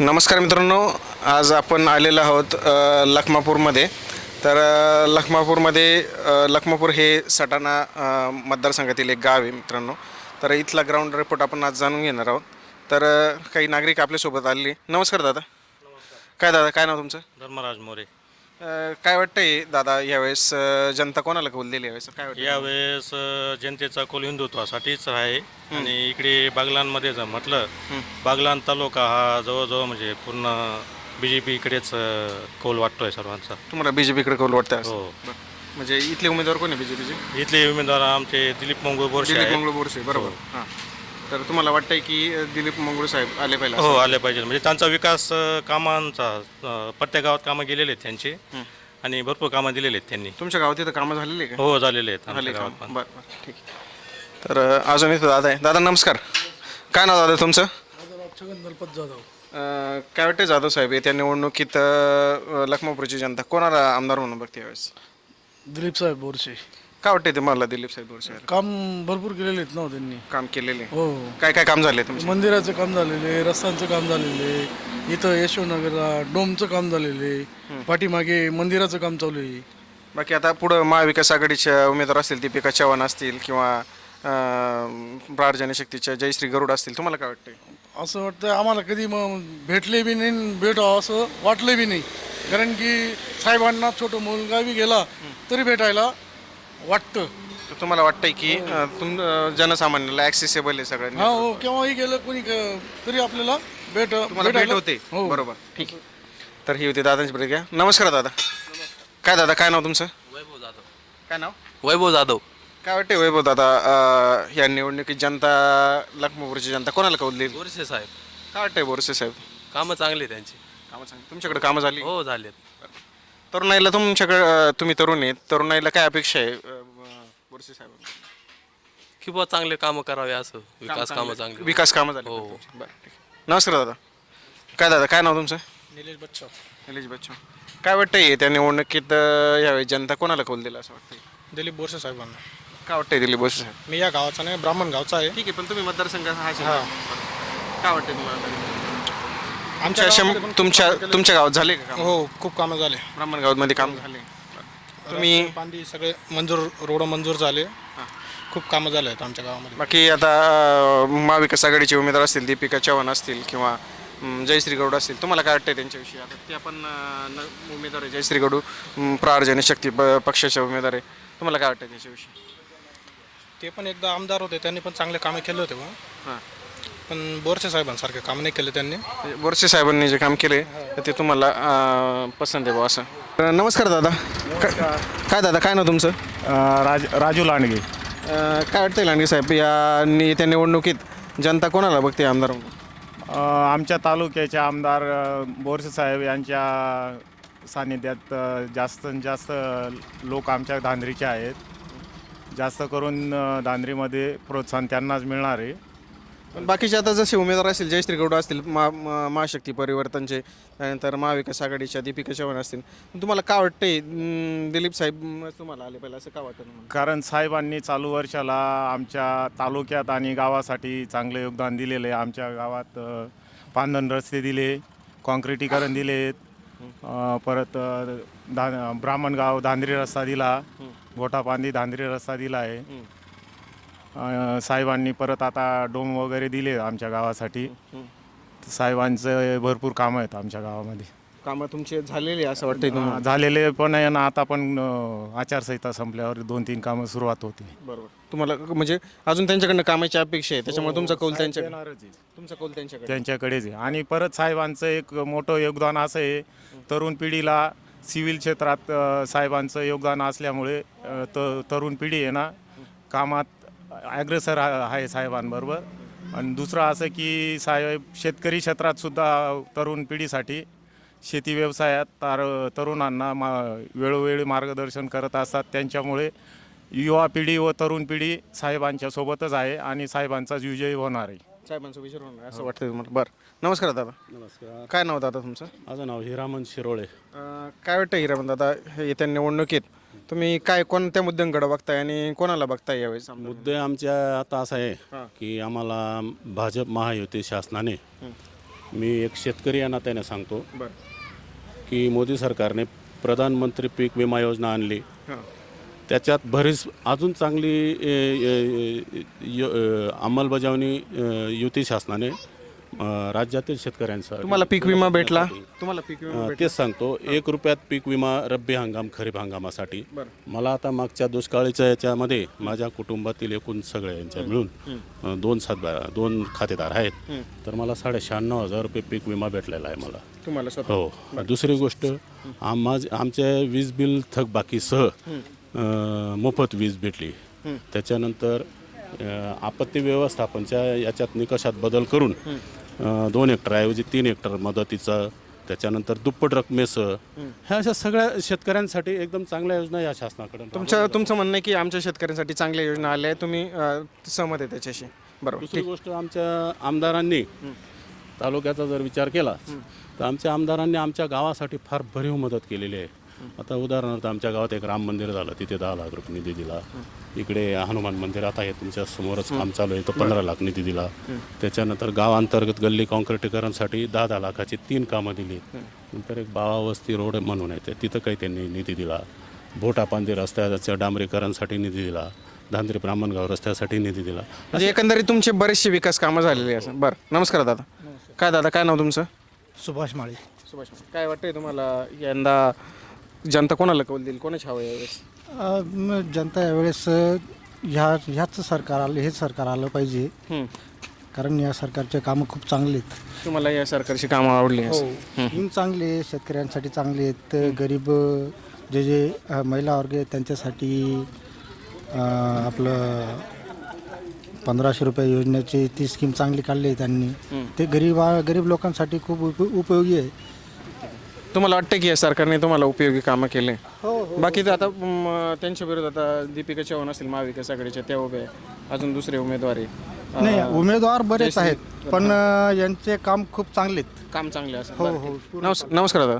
नमस्कार मित्रांनो आज आपण आलेलो आहोत लखमापूरमध्ये. तर लखमापूरमध्ये लखमापूर हे सटाणा मतदारसंघातील एक गाव आहे मित्रांनो. तर इथला ग्राउंड रिपोर्ट आपण आज जाणून घेणार आहोत. तर काही नागरिक आपल्यासोबत आलेले नमस्कार दादा. काय दादा काय नाव तुमचं? धर्मराज मोरे. काय वाटतंय दादा यावेळेस अ, जनता कोणाला कौल दिली यावेळेस? काय वाटतं यावेळेस अ, जनतेचा कौल हिंदुत्वासाठीच आहे. आणि इकडे बागलांमध्ये जर म्हटलं बागलान तालुका हा जवळजवळ म्हणजे पूर्ण बी जे पीकडेच कौल वाटतोय सर्वांचा. तुम्हाला बी जे पीकडे कौल वाटतं असं? हो. बरं. म्हणजे इथले उमेदवार कोण आहे बी जे पीचे इथले उमेदवार आमचे दिलीप मंगळ बोरसे दिलीप आहेत. मंगळ बोरसे बरोबर. हां. तर तुम्हाला वाटतंय की दिलीप मंगळ साहेब आले पाहिजे हो आले पाहिजे. म्हणजे त्यांचा विकास अ, कामांचा अ, प्रत्येक गावात कामं गेलेले आहेत त्यांचे. आणि भरपूर कामं दिलेले आहेत त्यांनी. तुमच्या गावात इथं कामं झालेली आहे का? हो झालेले आहेत झाले आमच्या गावात पण. बरं बरं. ठीक आहे. तर अ, अजून इथं दादा आहे. दादा नमस्कार. काय नाव दादा तुमचं? छगन दलपत जाधव. अ, काय वाटतं जाधव साहेब येत्या निवडणुकीत अ, लखमापूरची जनता कोणाला आमदार म्हणून बघते यावेळेस? दिलीप साहेब बोरसे काय वाटते तुम्हाला दिलीप साहेब बोरसे काम भरपूर केलेले आहेत ना हो त्यांनी. काम केलेले? हो. काय काय काम झाले तुमचे? मंदिराचं काम झालेले रस्त्यांचं काम झालेले इथं यशवनगरला डोमचं काम झालेले पाठीमागे मंदिराचं काम चालू आहे. बाकी आता पुढं महाविकास आघाडीच्या उमेदवार असतील दीपिका चव्हाण असतील किंवा अ, प्रार्थना शक्तीच्या जयश्री गरुड असतील तुम्हाला काय वाटतंय? असं वाटतं आम्हाला कधी मग भेटले बी नाही भेटावं असं वाटलं बी नाही. कारण की साहेबांना छोटं मुलगा बी गेला तरी भेटायला वाटतं. तर तुम्हाला वाटतंय की अ, तुम अ, जनसामान्याला ॲक्सेसेबल आहे सगळ्यांनी हा हो केव्हाही गेलं कोणी क- तरी आपल्याला भेट तुम्हाला भेट भेटायला- होते. हो. बरोबर. ठीक आहे. तर ही होती दादांची प्रतिक्रिया. नमस्कार दादा. काय दादा काय नाव तुमचं? वैभव जाधव. काय नाव? वैभव जाधव. काय वाटते वैभव दादा अ, या निवडणुकीत जनता लखमापूरची जनता कोणाला कौल देईल? बोरसे साहेब. काय वाटतंय बोरसे साहेब? कामं चांगली त्यांची. कामं सांग तुमच्याकडे कामं झाली? हो झालेत तरुणाईला तुमच्याकडे तुम्ही तरुण आहेत. तरुणाईला काय अपेक्षा आहे बोरसे साहेब? की बुवा चांगले कामं करावे असं. विकास कामं चांगली. विकास कामं झाली. हो. पाहिजे. बरं ठीक आहे. नमस्कार दादा. काय दादा काय नाव तुमचं? निलेश बच्चा. निलेश बच्चन काय वाटतंय त्या निवडणुकीत अ, यावेळी जनता कोणाला कौल दिला असं वाटतंय? दिलीप बोरसे साहेबांना. काय वाटतंय दिलीप बोरसे साहेब? मी या गावाचा नाही ब्राह्मण गावचा आहे. ठीक आहे पण तुम्ही मतदारसंघ हा. काय वाटतंय तुम्हाला? आमच्या गावामध्ये तुमच्या तुमच्या गावात झाले का काम? हो खूप कामं झाले. ब्राह्मण गावामध्ये काम झाले. तुम्ही पांदी सगळे मंजूर रोड मंजूर झाले. खूप कामं झाले आहेत आमच्या गावामध्ये. बाकी आता अ, महाविकास आघाडीचे उमेदवार असतील दीपिका चव्हाण असतील किंवा जयश्री गौड असतील तुम्हाला काय वाटतंय त्यांच्याविषयी? आता ते आपण अ, न- उमेदवार आहे जयश्री गौडू अम, प्रहार जनशक्ती प- पक्षाचे उमेदवार आहे. तुम्हाला काय वाटतं त्याच्याविषयी? ते पण एकदा आमदार होते त्यांनी पण चांगले कामे केले होते बा. हां. पण बोरसे साहेबांसारखे काम नाही केले त्यांनी. बोरसे साहेबांनी जे काम केले तर ते तुम्हाला अ, पसंत आहे असं. अ, नमस्कार दादा. काय काय दादा काय नाव तुमचं? अ, राज राजू लांडगे. अ, काय वाटतंय लांडगे साहेब या नि- त्या निवडणुकीत जनता कोणाला बघते आमदार म्हणून? अ, आमच्या तालुक्याचे आमदार अ, बोरसे साहेब यांच्या सानिध्यात अ, जास्तीत जास्त लोक आमच्या धांद्रीचे आहेत. जास्त करून अ, धांद्रीमध्ये प्रोत्साहन त्यांनाच मिळणार आहे. पण बाकीचे आता जसे उमेदवार असतील जयश्री गौड असतील मा मा- महाशक्ती परिवर्तनचे त्यानंतर महाविकास आघाडीच्या दीपिका चव्हाण असतील. पण तुम्हाला काय वाटतंय? अं, दिलीप साहेब तुम्हाला आले पाहिजे असं का वाटतं तुम्हाला? कारण साहेबांनी चालू वर्षाला आमच्या तालुक्यात आणि गावासाठी चांगलं योगदान दिलेलं आहे. आमच्या गावात अ, पांधन रस्ते दिले कॉन्क्रिटीकरण दिलेत अ, परत अ, धा ब्राह्मणगाव धांद्री रस्ता दिला. गोटापांदी धांद्री रस्ता दिला आहे. साहेबांनी परत आता डोम वगैरे दिले आमच्या गावासाठी. साहेबांचं भरपूर कामं आहेत आमच्या गावामध्ये. कामं तुमचे झालेले असं वाटतंय तुम्हाला? झालेले पण आहे ना आता पण अ, आचारसंहिता संपल्यावर दोन तीन कामं सुरुवात होती. बरोबर. तुम्हाला म्हणजे अजून त्यांच्याकडनं कामाची अपेक्षा आहे त्याच्यामुळे तुमचा कौल त्यांच्या आहे. तुमचा कौल त्यांच्याकडे. त्यांच्याकडेच आहे. आणि परत साहेबांचं एक मोठं योगदान असं आहे तरुण पिढीला सिव्हिल क्षेत्रात अ, साहेबांचं योगदान असल्यामुळे अ, त तरुण पिढी आहे ना कामात अग्रेसर आ- आहे साहेबांबरोबर. आणि दुसरं असं की साहेब शेतकरी क्षेत्रात सुद्धा तरुण पिढीसाठी शेती व्यवसायात तर तरुणांना मा वेळोवेळी मार्गदर्शन करत असतात. त्यांच्यामुळे युवा पिढी व तरुण पिढी साहेबांच्या सोबतच आहे आणि साहेबांचाच विजय होणार आहे. साहेबांचा विचार होणार असं वाटतंय तुम्हाला. बरं. नमस्कार दादा. नमस्कार. काय नाव दादा तुमचं? माझं नाव हिरामन शिरोळे. अं, काय वाटतं हिरामन दादा हे येत्या निवडणुकीत तुम्ही काय कोणत्या मुद्द्यांकडे बघताय आणि कोणाला बघताय यावेळेस आमदार? मुद्दे आमच्या आता असा आहे. की आम्हाला भाजप महायुती शासनाने मी एक शेतकरी या नात्याने सांगतो बरं की मोदी सरकारने प्रधानमंत्री पीक विमा योजना आणली हां त्याच्यात बरीच अजून चांगली ए, ए, य- अ, अंमलबजावणी अ, युती शासनाने अ, राज्यातील शेतकऱ्यांसाठी तुम्हाला पीक विमा भेटला? तुम्हाला पीक विमा अ, तेच सांगतो एक रुपयात पीक विमा रब्बी हंगाम खरीप हंगामासाठी. मला आता मागच्या दुष्काळीच्या याच्यामध्ये माझ्या कुटुंबातील एकूण सगळे यांच्या मिळून अ, दोन सातबारा दोन खातेदार आहेत. तर मला साडे शहाण्णव हजार रुपये पीक विमा भेटलेला आहे मला. तुम्हाला स्वतः? हो. दुसरी गोष्ट आम्हा आमच्या वीज बिल थकबाकीसह अ, मोफत वीज भेटली. त्याच्यानंतर अ, आपत्ती व्यवस्थापनच्या याच्यात निकषात बदल करून दोन हेक्टरऐवजी तीन हेक्टर मदतीचं त्याच्यानंतर दुप्पट रकमेसह ह्या अशा सगळ्या शेतकऱ्यांसाठी एकदम चांगल्या योजना या शासनाकडे तुमच्या तुमचं म्हणणं आहे की आमच्या शेतकऱ्यांसाठी चांगल्या योजना आल्या आहे तुम्ही अ, सहमत आहे त्याच्याशी. बरोबर. दुसरी गोष्ट आमच्या आमदारांनी तालुक्याचा जर विचार केला तर आमच्या आमदारांनी आमच्या गावासाठी फार भरीव मदत केलेली आहे. आता उदाहरणार्थ आमच्या गावात एक राम मंदिर झालं तिथे दहा लाख रुपये निधी दिला. इकडे हनुमान मंदिर आता हे तुमच्या समोरच काम चालू आहे तर पंधरा लाख निधी दिला. त्याच्यानंतर गावांतर्गत गल्ली कॉन्क्रिटीकरणसाठी दहा दहा लाखाची तीन कामं दिली. नंतर एक बावा वस्ती रोड म्हणून आहे ते तिथं काही त्यांनी निधी दिला. भोटापांदी रस्त्याच्या डांबरीकरणसाठी निधी दिला. धांद्री ब्राह्मणगाव रस्त्यासाठी निधी दिला. म्हणजे एकंदरीत तुमचे बरेचसे विकास कामं झालेली असं बरं नमस्कार दादा. काय दादा काय नाव तुमचं? सुभाष माळी. सुभाष काय वाटतंय तुम्हाला यंदा जनता कोणाला कौल देईल? कोणाची हवं यावेळेस? अ, म, जनता यावेळेस अ, ह्या ह्याच सरकार आलं हेच सरकार आलं पाहिजे. कारण या सरकारचे कामं खूप चांगले आहेत. तुम्हाला या सरकारची कामं आवडली हो. असं? स्कीम चांगले आहे, शेतकऱ्यांसाठी चांगले आहेत. गरीब अ, जे जे अ, महिला वर्ग आहेत त्यांच्यासाठी अ, आपलं पंधराशे रुपये योजनेची ती स्कीम चांगली काढली आहे त्यांनी. ते गरीब गरीब लोकांसाठी खूप उप उपयोगी आहे. तुम्हाला वाटतं की या सरकारने तुम्हाला उपयोगी कामं केले? बाकी तर आता म, त्यांच्या विरोधात आता दीपिका चव्हाण असतील महाविकास आघाडीच्या त्या उभे आहे. अजून दुसरे उमेदवार आहे नाही उमेदवार बरेच आहेत पण अ, यांचे काम खूप चांगले आहेत. काम चांगले असं हो, हो. नमस् नमस्कार दादा.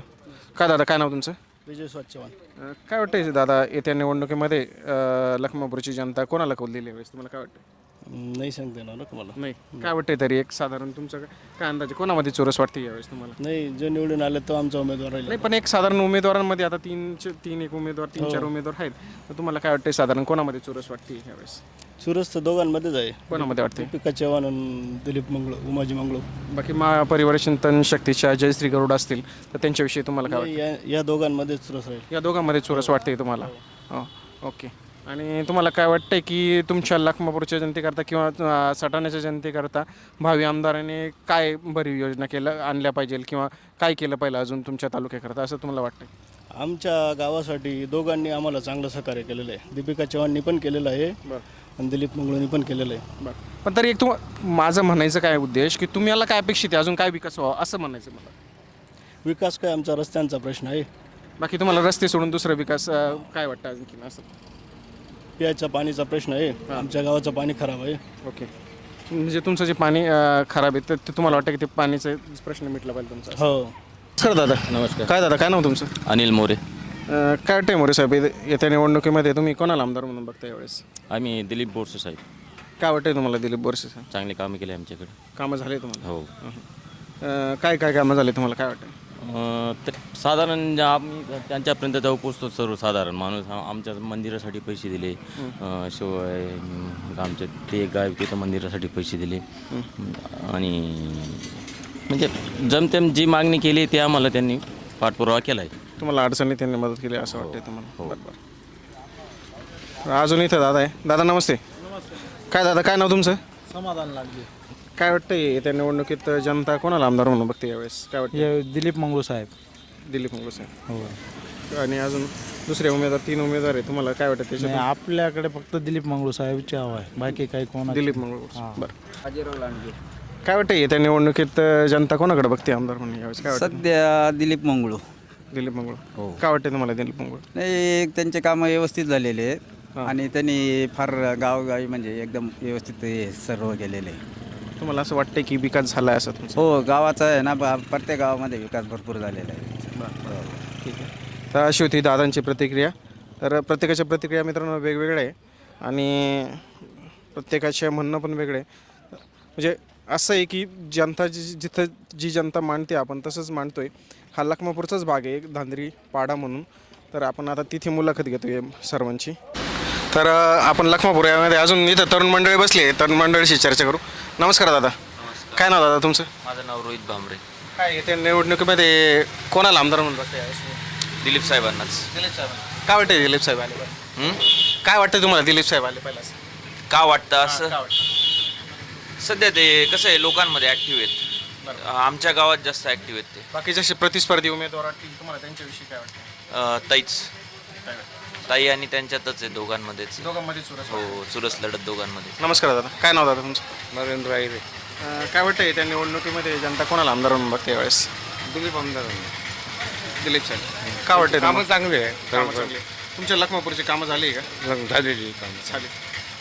काय दादा काय नाव तुमचं? विजय स्वच्छवान अं, काय वाटतंय दादा येत्या निवडणुकीमध्ये अं, लखमापूरची जनता कोणाला कौल दिली यावेळेस? तुम्हाला काय वाटतं नाही सांगता येणार ना तुम्हाला. नाही. काय वाटतंय तरी एक साधारण तुमचं काय- काय अंदाजे कोणामध्ये चोरस वाटते यावेळेस तुम्हाला? नाही जो निवडून आले तो आमचा उमेदवार राहील. नाही पण एक साधारण उमेदवारांमध्ये आता तीन तीन एक उमेदवार तीन चार उमेदवार आहेत. तर तुम्हाला काय वाटतंय साधारण कोणामध्ये चोरस वाटते यावेळेस? सुरज तर दोघांमध्येच आहे. कोणामध्ये वाटते? दीपिका चव्हाण आणि दिलीप मंगळ उमाजी मंगळ. बाकी महापरिवार चिंतन शक्तीच्या जयश्री गरुड असतील तर त्यांच्याविषयी तुम्हाला काय वाटतं या या दोघांमध्येच सुरस राहील. या दोघांमध्ये चोरस वाटते तुम्हाला? हो ओके. आणि तुम्हाला काय वाटतंय की तुमच्या लखमापूरच्या जनतेकरता किंवा सटाण्याच्या जनतेकरता भावी आमदाराने काय भरीव योजना केलं आणल्या पाहिजे किंवा काय केलं पाहिजे अजून तुमच्या तालुक्याकरता? असं तुम्हाला वाटतं आमच्या गावासाठी दोघांनी आम्हाला चांगलं सहकार्य केलेलं आहे. दीपिका चव्हाणनी पण केलेलं आहे आणि दिलीप मंगळूंनी पण केलेलं आहे. पण तरी एक तुम माझं म्हणायचं काय उद्देश की तुम्हाला काय अपेक्षित आहे? अजून काय विकास व्हावा? असं म्हणायचं मला. विकास काय? आमचा रस्त्यांचा प्रश्न आहे. बाकी तुम्हाला रस्ते सोडून दुसरा विकास अं, काय वाटतं आणखी असं. पियाच्या पाणीचा प्रश्न आहे. आमच्या गावाचं पाणी खराब आहे. ओके. म्हणजे तुमचं जे पाणी अं, खराब आहे तर ते तुम्हाला वाटतं की ते पाणीचा प्रश्न मिटला पाहिजे तुमचा? हो. सर दादा. नमस्कार. काय दादा काय नाव तुमचं? अनिल मोरे. अं, काय वाटतंय मोरे साहेब? ये- येत्या निवडणुकीमध्ये तुम्ही. कोणाला आमदार म्हणून बघता यावेळेस? आम्ही दिलीप बोरसे साहेब. काय वाटतंय तुम्हाला दिलीप बोरसे साहेब? चांगले कामं केले आमच्याकडे. कामं झाले तुम्हाला? हो. अं, काय काय कामं झाले तुम्हाला? काय वाटतं अं, ते साधारण जे आम्ही त्यांच्यापर्यंत जाऊ पोचतो सर्वसाधारण. माणूस आमच्या मंदिरासाठी पैसे दिले. अं, शिवाय अं, आमच्या ते गाव तिथं मंदिरासाठी पैसे दिले. आणि म्हणजे जमतेम जी मागणी केली ती आम्हाला त्यांनी पाठपुरावा केला आहे तुम्हाला अडचणी त्यांनी मदत केली असं वाटतंय तुम्हाला? बरं बरं. अजून इथं दादा आहे. दादा नमस्ते. काय दादा काय नाव तुमचं? समाधान लागले काय वाटतंय येत्या निवडणुकीत जनता कोणाला आमदार म्हणून बघते यावेळेस? काय वाटतं दिलीप मंगळू साहेब. दिलीप मंगळ साहेब. हो. आणि अजून दुसरे उमेदवार तीन उमेदवार आहे तुम्हाला काय वाटतं त्याच्यात आपल्याकडे फक्त दिलीप मंगळू साहेबची हवा आहे. बाकी काही कोणा दिलीप मंगळ बरं. काय वाटतं येत्या निवडणुकीत जनता कोणाकडे बघते आमदार म्हणून यावेळेस? काय वाटतं सध्या दिलीप मंगळू. दिलीप मंगळ. काय वाटतं तुम्हाला दिलीप मंगळ? नाही त्यांचे कामं व्यवस्थित झालेले आहेत. आणि त्यांनी फार गावोगावी म्हणजे एकदम व्यवस्थित हे सर्व केलेले आहे. तुम्हाला असं वाटतं की विकास झाला आहे असं तुमचं? हो गावाचा आहे ना ब- प्रत्येक गावामध्ये विकास भरपूर झालेला आहे. ठीक आहे. तर अशी होती दादांची प्रतिक्रिया. तर प्रत्येकाच्या प्रतिक्रिया मित्रांनो वेगवेगळ्या आहे. आणि प्रत्येकाचे म्हणणं पण वेगळे आहे. म्हणजे असं आहे की जनता जी जिथं जी जनता मांडते आपण तसंच मांडतोय. हा लखमापूरचाच भाग आहे एक धांदरी पाडा म्हणून. तर आपण आता तिथे मुलाखत घेतोय सर्वांची. तर आपण लखमापूर यामध्ये अजून इथं तरुण मंडळी बसली आहे. तरुण मंडळीशी चर्चा करू. नमस्कार दादा. काय नाव दादा तुमचं? माझं नाव रोहित भांबरे. काय येत्या निवडणुकीमध्ये कोणाला आमदार म्हणून यावेळेस? दिलीप साहेबांनाच. दिलीप साहेब. काय वाटतं दिलीप साहेब आले पाहिजे? काय वाटतं तुम्हाला दिलीप साहेब आले पहिला का वाटतं असं? सध्या ते कसं आहे लोकांमध्ये ॲक्टिव्ह आहेत. आमच्या गावात जास्त ॲक्टिव्ह आहेत ते. बाकी जसे प्रतिस्पर्धी उमेदवार वाटतील तुम्हाला त्यांच्याविषयी काय वाटतं? अं, ताईच. ताई आणि त्यांच्यातच आहे दोघांमध्येच दोघांमध्ये सुरस हो चुरस लढत दोघांमध्ये नमस्कार दादा काय नाव दादा तुमचं? नरेंद्र आयरे काय वाटतं त्या निवडणुकीमध्ये जनता कोणाला आमदार म्हणून बघते यावेळेस? दिलीप आमदार. दिलीप साहेब. काय वाटतं कामं? चांगले आहे. कामं चांगली आहे. तुमच्या लखमापूरची कामं झाली का? झालेली कामं झाली.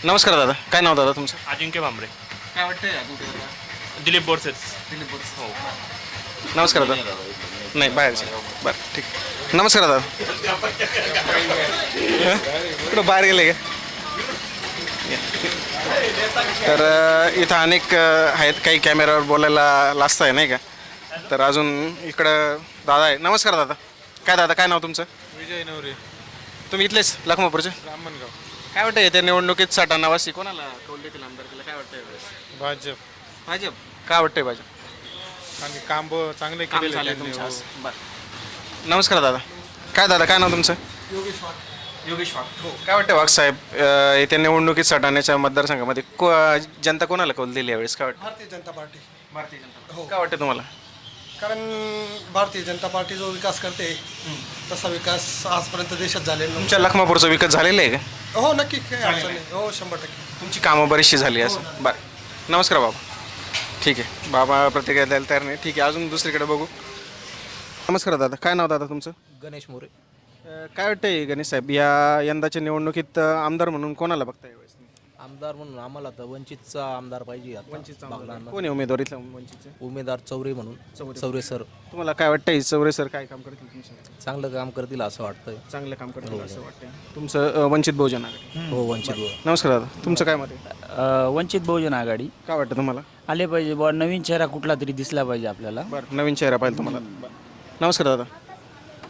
नमस्कार दादा काय नाव दादा तुमचं? अजिंक्य भांबरे. काय वाटतंय दिलीप बोरसेच. दिलीप हो. नमस्कार दादा. नाही बाहेरचे. बरं ठीक. नमस्कार दादा? कुठं बाहेर गेले का? तर इथं अनेक आहेत. काही कॅमेऱ्यावर बोलायला लाजत आहे नाही का? तर अजून इकडं दादा आहे. नमस्कार दादा. काय दादा काय नाव तुमचं? विजय नवरे. तुम्ही इथलेच लखमापूरचे? ब्राह्मणगाव. काय वाटतं येत्या निवडणुकीत साठा नावासी कोणाला कौल देखील आमदार केलं काय वाटतं यावेळेस? भाजप. भाजप. काय वाटतंय भाजप? आणि काम चांगले काम केलेले झाले त्यांनी, तुमच्या हो. आज. बरं. नमस्कार दादा. काय दादा काय नाव तुमचं? योगेश वाघ. हो काय वाटतं वाघ साहेब अं, येत्या निवडणुकीत सटाण्याच्या मतदारसंघामध्ये को जनता कोणाला कौल दिली यावेळेस? काय वाटतं भारतीय जनता पार्टी. भारतीय जनता काय वाटतं तुम्हाला? कारण भारतीय जनता पार्टी जो विकास करते तसा विकास आजपर्यंत देशात झालेला तुमच्या लखमापूरचा विकास झालेला आहे का? नव्हता. हो नक्की. काही अडचण नाही. हो शंभर टक्के. तुमची कामं बरीचशी झाली असं बरं. नमस्कार बाबा. ठीक आहे. बाबा प्रतिक्रिया द्यायला तयार नाही. ठीक आहे अजून दुसरीकडे बघू. नमस्कार दादा काय नाव दादा तुमचं? गणेश मोरे. अं, काय वाटतंय गणेश साहेब या यंदाच्या निवडणुकीत अं, आमदार म्हणून कोणाला बघता यावेळेस आमदार म्हणून आम्हाला तर वंचितचा आमदार पाहिजे वंचितचा कोण आहे उमेदवार वंचितचे? उमेदवार चौरे म्हणून चौरे. सर. तुम्हाला काय वाटतंय चौरे सर काय काम करतील तुमच्या चांगलं काम करतील असं वाटतंय. चांगलं काम करतील असं वाटतंय. तुमचं अं, वंचित बहुजन आघाडी. हो वंचित नमस्कार दादा तुमचं काय मत आहे? वंचित बहुजन आघाडी. काय वाटतं तुम्हाला? आले पाहिजे बुवा नवीन चेहरा कुठला तरी दिसला पाहिजे आपल्याला. बरं नवीन चेहरा पाहिजे तुम्हाला. नमस्कार दादा.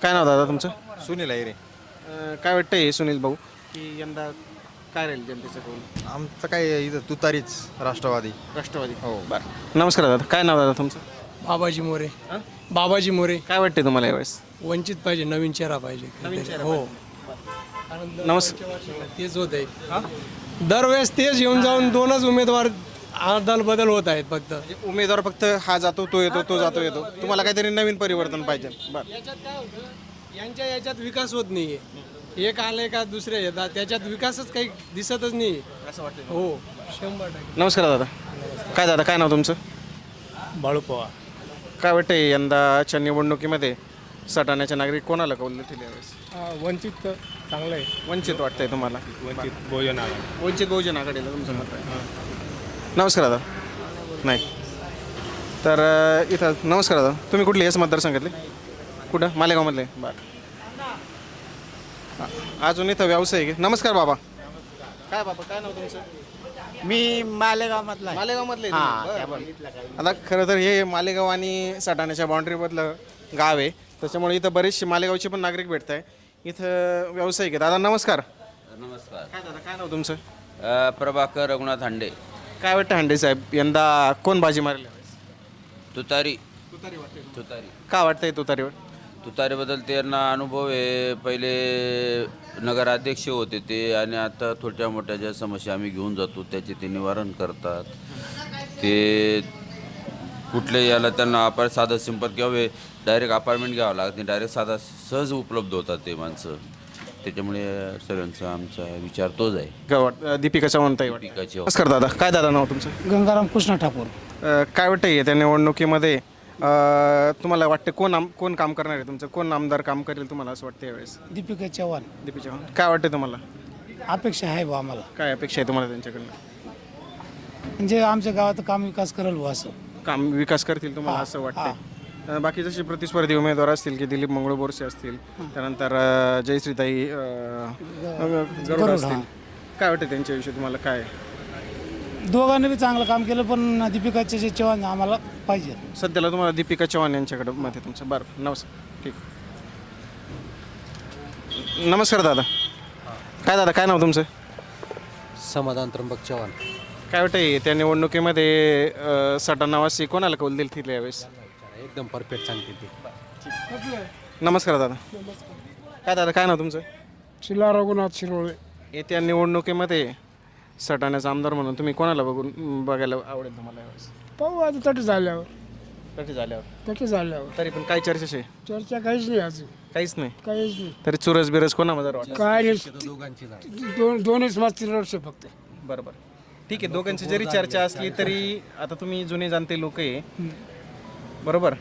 काय नाव दादा तुमचं? सुनील आयरे अं, काय वाटतंय सुनील भाऊ की यंदा काय राहील जनतेचं कौल? आमचं काय इथं तुतारीच राष्ट्रवादी. राष्ट्रवादी. हो. बरं. नमस्कार दादा. काय नाव दादा तुमचं? बाबाजी मोरे. बाबाजी मोरे. काय वाटते तुम्हाला यावेळेस? वंचित पाहिजे नवीन चेहरा पाहिजे. हो. नमस्कार. तेच होत आहे दरवेळेस तेच येऊन जाऊन दोनच उमेदवार अदल बदल होत आहेत फक्त. उमेदवार फक्त हा जातो तो येतो तो जातो येतो. तुम्हाला काहीतरी नवीन परिवर्तन पाहिजे. बरं. याच्यात काय होतं? यांच्या याच्यात विकास होत नाहीये. एक आले का दुसरे येतात. त्याच्यात विकासच काही दिसतच नाही असं वाटतं हो शंभर टक्के. नमस्कार दादा. काय दादा काय नाव तुमचं? बाळू पवार. काय वाटतंय यंदाच्या निवडणुकीमध्ये सटाण्याचे नागरिक कोणाला कौल देतील यावेळेस? वंचित तर चांगलं आहे. वंचित वाटतंय तुम्हाला? वंचित बहुजन आघाडी. वंचित बहुजन आघाडीला तुमचं मत आहे. नमस्कार दादा. नाही. तर अं, इथं नमस्कार दादा. तुम्ही कुठले हेच मतदारसंघातले? कुठं? मालेगावमधले. बरं. अजून इथं व्यावसायिक आहे. नमस्कार बाबा. काय बाबा काय नाव तुमचं? मी मालेगावमधला मालेगावमधले आता खरं तर हे मालेगाव आणि सटाण्याच्या बाउंड्रीमधलं गाव आहे. त्याच्यामुळे इथं बरेचसे मालेगावचे पण नागरिक भेटत आहे इथं व्यावसायिक आहे दादा नमस्कार. नमस्कार. काय दादा काय नाव तुमचं? प्रभाकर रघुनाथ हांडे. काय वाटतं हांडे साहेब? यंदा कोण बाजी मारेल? तुतारी. तुतारी वाटते तुतारी. का वाटतंय तुतारीवर? तुतारीबद्दल त्यांना अनुभव आहे. पहिले नगराध्यक्ष होते ते आणि आता छोट्या मोठ्या ज्या समस्या आम्ही घेऊन जातो त्याचे ते निवारण करतात. ते कुठले याला त्यांना अपार साधा संपर्क घ्यावे डायरेक्ट अपार्टमेंट घ्यावं लागते डायरेक्ट साधा सहज उपलब्ध होतात ते माणसं. त्याच्यामुळे सगळ्यांचा आमचा विचार तोच आहे. गावात अं, दीपिका चव्हाणताई वाटते? पिकाची नमस्कार दादा काय दादा नाव तुमचं? गंगाराम कृष्ण ठाकूर. अं, काय वाटतंय त्या निवडणुकीमध्ये? अं, तुम्हाला वाटतं कोण आम कोण काम करणार आहे तुमचं? कोण आमदार काम करेल तुम्हाला असं वाटतं यावेळेस? दीपिका चव्हाण. दीपिका चव्हाण. काय वाटतं तुम्हाला? अपेक्षा आहे बा आम्हाला. काय अपेक्षा आहे तुम्हाला त्यांच्याकडनं? म्हणजे आमच्या गावात काम विकास करेल बुवा असं. काम विकास करतील तुम्हाला असं वाटतंय? अं, बाकी जसे प्रतिस्पर्धी उमेदवार असतील की दिलीप मंगळ बोरसे असतील त्यानंतर अं, जयश्रीताई अं, गरुड असतील. काय वाटतं त्यांच्याविषयी तुम्हाला? काय? दोघांनी बी चांगलं काम केलं पण दीपिकाचे जे चव्हाण आम्हाला पाहिजे. सध्याला तुम्हाला दीपिका चव्हाण यांच्याकडे मत आहे तुमचं. बरं नमस्कार. ठीक. नमस्कार दादा. काय दादा काय नाव तुमचं? समाधान त्र्यंबक चव्हाण. काय वाटतंय त्या निवडणुकीमध्ये अं, सटाणावासी कोणाला कौल दिल तिथल्या यावेळेस? एकदम परफेक्ट सांगते ती. नमस्कार दादा. काय दादा काय नाव तुमचं? शिला रघुनाथ शिरोळे. येत्या निवडणुकीमध्ये सटाण्याचा आमदार म्हणून तुम्ही कोणाला बघून बघायला आवडेल तुम्हाला यावेळेस? पाहू आता तट झाल्यावर. कधी झाल्यावर. तट झाल्यावर. तरी पण काय चर्चेस आहे चर्चा काहीच नाही अजून. काहीच नाही? काहीच नाही. तरी चुरस बिरस कोणामध्ये वाटतं काय नाही. दोन दोनच वर्ष फक्त. बरं बरं ठीक आहे दोघांची जरी चर्चा असली तरी आता तुम्ही जुने जाणते लोक आहे. बरोबर?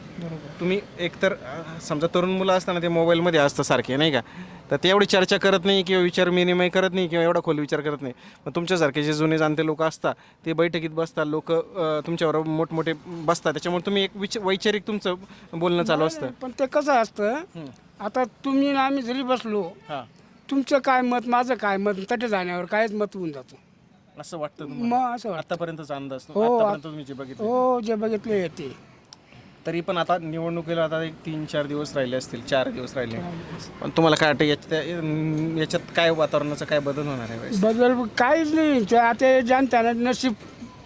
तुम्ही एकतर अं, समजा तरुण मुलं असताना ते मोबाईलमध्ये असतं सारखे नाही का? तर ते एवढी चर्चा करत नाही किंवा विचार विनिमय करत नाही किंवा एवढा खोल विचार करत नाही. मग तुमच्यासारखे जे जुने जाणते लोक असतात ते बैठकीत बसतात लोक तुमच्यावर मोठमोठे बसतात. त्याच्यामुळे तुम्ही एक विच वैचारिक तुमचं बोलणं चालू असतं. पण ते कसं असतं आता तुम्ही आणि आम्ही जरी बसलो हां. तुमचं काय मत माझं काय मत तट जाण्यावर कायच मत होऊन जातो. असं वाटतं तुम्हाला? मग असं वाटतं. आतापर्यंतचा अंदाज हो, आतापर्यंत तुम्ही जे बघितलं. हो जे बघितले ते. तरी पण आता निवडणुकीला आता एक तीन चार दिवस राहिले असतील चार दिवस राहिले. पण तुम्हाला काय वाटतं याच्यात याच्यात काय वातावरणाचा काय बदल होणार आहे? यावेळेस? बदल काहीच नाही. ते आता जाणत्याला नशीब.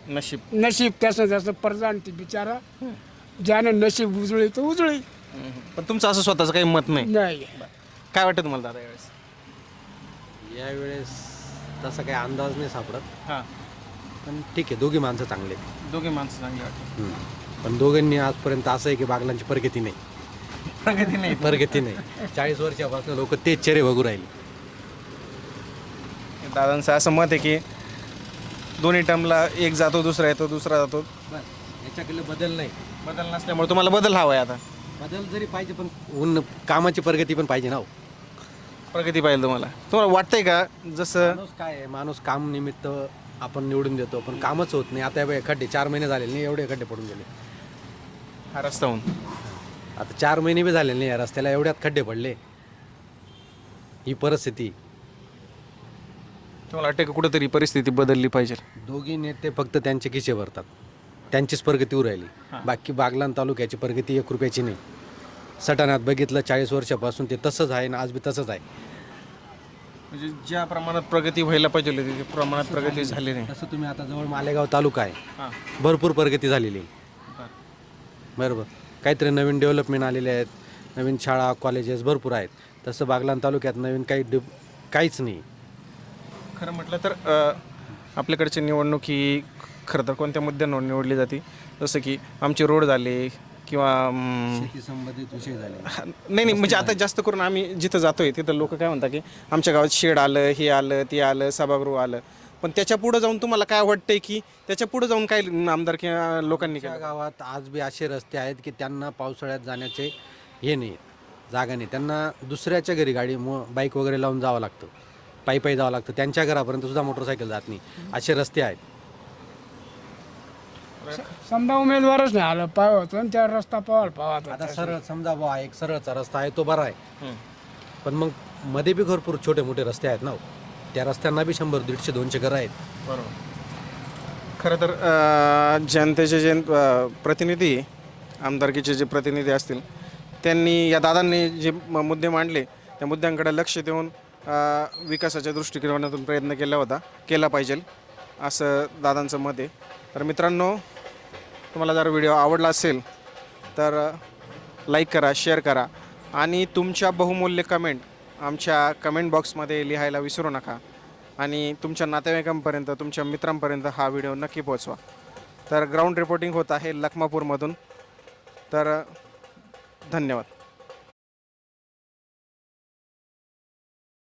नशीब. नशीब त्याचं त्याचं परजान ती बिचारा. ज्याने नशीब उजळी तर उजळी. पण तुमचं असं स्वतःचं काही मत नाही? नाही. काय वाटतं तुम्हाला दादा यावेळेस? यावेळेस तसा काही अंदाज नाही सापडत. हां. पण ठीक आहे दोघी माणसं चांगले आहेत. दोघे माणसं चांगली वाटतं हम्म. पण दोघांनी आजपर्यंत असं आहे की बागलांची प्रगती नाही. प्रगती नाही. प्रगती नाही. चाळीस वर्षापासून लोक तेच चेहरे बघू राहिले. दादांचं असं मत आहे की दोन्ही टर्मला एक जातो दुसरा येतो दुसरा जातो. याच्याकडे बदल नाही. बदल नसल्यामुळे तुम्हाला बदल हवा आहे आता. बदल जरी पाहिजे पण उन्न कामाची प्रगती पण पाहिजे ना हो. प्रगती पाहिजे तुम्हाला. तुम्हाला वाटतंय का जसं माणूस काय आहे? माणूस काम निमित्त आपण निवडून देतो पण कामच होत नाही. आता हे बघ, खड्डे चार महिने झालेले नाही एवढे खड्डे पडून गेले. हा रस्ता होऊन. आता चार महिने बी झालेले नाही या रस्त्याला एवढ्यात खड्डे पडले. ही परिस्थिती. तुम्हाला वाटतं का कुठेतरी परिस्थिती बदलली पाहिजे? दोघी नेते फक्त त्यांचे खिसे भरतात. त्यांचीच प्रगती राहिली. बाकी बागलान तालुक्याची प्रगती एक रुपयाची नाही. सटाण्यात बघितलं चाळीस वर्षापासून ते तसंच आहे आणि आज बी तसंच आहे. म्हणजे ज्या प्रमाणात प्रगती व्हायला पाहिजे होती त्या प्रमाणात प्रगती झाली नाही. तसं तुम्ही आता जवळ मालेगाव तालुका आहे. हां. भरपूर प्रगती झालेली आहे. बरोबर. काहीतरी नवीन डेव्हलपमेंट आलेले आहेत नवीन शाळा कॉलेजेस भरपूर आहेत. तसं बागलान तालुक्यात नवीन काही डे काहीच नाही. खरं म्हटलं तर अ, आपल्याकडची निवडणूक ही खरं तर कोणत्या मुद्द्यांवर निवडली जाते? जसं की आमचे रोड झाले किंवा अम, शेती संबंधित विषय झाले. हा, नाही नाही म्हणजे आता जास्त करून आम्ही जिथं जातोय तिथं लोक काय म्हणतात की आमच्या गावात शेड आलं हे आलं ते आलं सभागृह आलं. पण त्याच्या पुढं जाऊन तुम्हाला काय वाटतंय की त्याच्या पुढं जाऊन काय आमदार किंवा लोकांनी त्या केलं गावात आज बी असे रस्ते आहेत की त्यांना पावसाळ्यात जाण्याचे हे नाही जागा नाही. त्यांना दुसऱ्याच्या घरी गाडी मो बाईक वगैरे लावून जावं लागतं. पायी पायी जावं लागतं. त्यांच्या घरापर्यंत सुद्धा मोटरसायकल जात नाही. असे रस्ते आहेत. समजा उमेदवारच नाही आलं पाव होतो आणि त्या रस्ता पावाल पावा आता सरळ समजा बुवा एक सरळचा रस्ता आहे तो बरा आहे. पण मग मध्ये बी भरपूर छोटे मोठे रस्ते आहेत ना हो. त्या रस्त्यांना बी शंभर दीडशे दोनशे घरं आहेत. बरोबर. खरं तर अ, जनतेचे जे अ, प्रतिनिधी आमदारकीचे जे प्रतिनिधी असतील त्यांनी या दादांनी जे म- मुद्दे मांडले त्या मुद्द्यांकडे लक्ष देऊन अ, विकासाच्या दृष्टिकोनातून प्रयत्न केला होता केला पाहिजे असं दादांचं मत आहे. तर मित्रांनो तुम्हाला जर व्हिडिओ आवडला असेल तर लाईक करा शेअर करा आणि तुमच्या बहुमूल्य कमेंट आमच्या कमेंट बॉक्समध्ये लिहायला विसरू नका. आणि तुमच्या नातेवाईकांपर्यंत तुमच्या मित्रांपर्यंत हा व्हिडिओ नक्की पोचवा तर ग्राउंड रिपोर्टिंग होत आहे लखमापूरमधून. तर धन्यवाद.